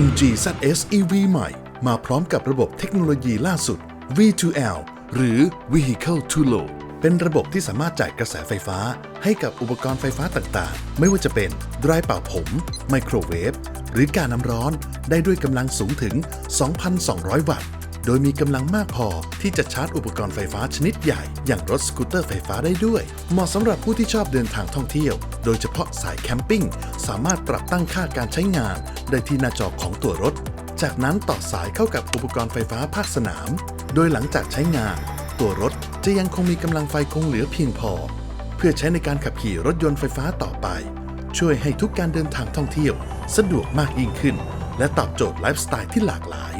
MG ZS EV ใหม่ มาพร้อมกับระบบเทคโนโลยีล่าสุด V2L หรือ Vehicle to Load เป็นระบบที่สามารถจ่ายกระแสไฟฟ้า ให้กับอุปกรณ์ไฟฟ้าต่างๆ ไม่ว่าจะเป็นไดร์เป่าผม ไมโครเวฟ หรือการน้ำร้อนได้ด้วยกำลังสูงถึง 2,200 วัตต์ โดยมีกำลังมากพอที่จะชาร์จอุปกรณ์ไฟฟ้าชนิดใหญ่ อย่างรถสกูตเตอร์ไฟฟ้าได้ด้วย เหมาะสำหรับผู้ที่ชอบเดินทางท่องเที่ยว โดยเฉพาะสายแคมปิ้งสามารถปรับตั้งค่าการใช้งาน ได้ที่หน้าจอของตัวรถ จากนั้นต่อสายเข้ากับอุปกรณ์ไฟฟ้าภาคสนาม โดยหลังจากใช้งาน ตัวรถจะยังคงมีกำลังไฟคงเหลือเพียงพอ เพื่อใช้ในการขับขี่รถยนต์ไฟฟ้าต่อไป ช่วยให้ทุกการเดินทางท่องเที่ยว สะดวกมากยิ่งขึ้น และตอบโจทย์ไลฟ์สไตล์ที่หลากหลาย